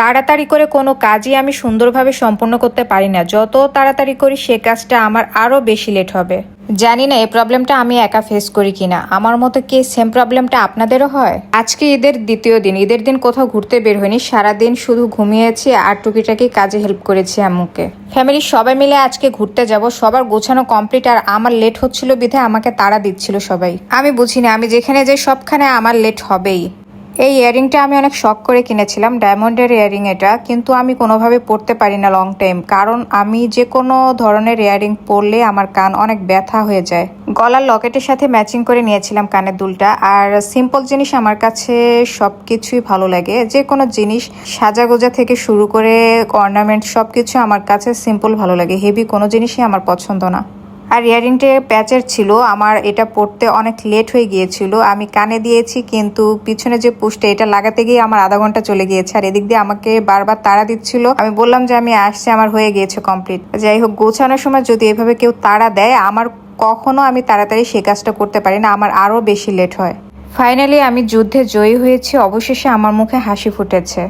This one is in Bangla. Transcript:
তাড়াতাড়ি করে কোনো কাজই আমি সুন্দরভাবে সম্পন্ন করতে পারি না। যত তাড়াতাড়ি করি, সে কাজটা আমার আরও বেশি লেট হবে। জানি না, এই প্রবলেমটা আমি একা ফেস করি কিনা। আমার মতো কি সেম প্রবলেমটা আপনাদেরও হয়? আজকে ঈদের দ্বিতীয় দিন। ঈদের দিন কোথাও ঘুরতে বের হয়নি। সারাদিন শুধু ঘুমিয়েছি আর টুকিটাকি কাজে হেল্প করেছি আম্মুকে। ফ্যামিলির সবাই মিলে আজকে ঘুরতে যাব। সবার গোছানো কমপ্লিট আর আমার লেট হচ্ছিল বিধে আমাকে তাড়া দিচ্ছিল সবাই। আমি বুঝি না আমি যেখানে যাই সবখানে আমার লেট হবেই। এই ইয়ারিংটা আমি অনেক শখ করে কিনেছিলাম, ডায়মন্ডের ইয়ারিং এটা, কিন্তু আমি কোনোভাবে পরতে পারি না লং টাইম কারণ আমি যে কোনো ধরনের ইয়ারিং পরলে আমার কান অনেক ব্যথা হয়ে যায়। গলার লকেটের সাথে ম্যাচিং করে নিয়েছিলাম কানের দুলটা, আর সিম্পল জিনিস আমার কাছে সব কিছুই ভালো লাগে, যে কোনো জিনিস সাজাগোজা থেকে শুরু করে অর্নামেন্ট সব কিছু আমার কাছে সিম্পল ভালো লাগে হেভি কোনো জিনিসই আমার পছন্দ না। আর ইয়ারিংটা প্যাচের ছিল, আমার এটা পড়তে অনেক লেট হয়ে গিয়েছিল। আমি কানে দিয়েছি, কিন্তু পিছনে যে পুষটা এটা লাগাতে গিয়ে আমার আধা ঘণ্টা চলে গিয়েছে। আর এদিক দিয়ে আমাকে বারবার তাড়া দিচ্ছিল। আমি বললাম যে, আমি আসছি, আমার হয়ে গিয়েছে কমপ্লিট যাই হোক, গোছানোর সময় যদি এভাবে কেউ তাড়া দেয়, আমার কখনো আমি তাড়াতাড়ি সে কাজটা করতে পারি না, আমার আরও বেশি লেট হয়। ফাইনালি আমি যুদ্ধে জয়ী হয়েছি, অবশেষে আমার মুখে হাসি ফুটেছে।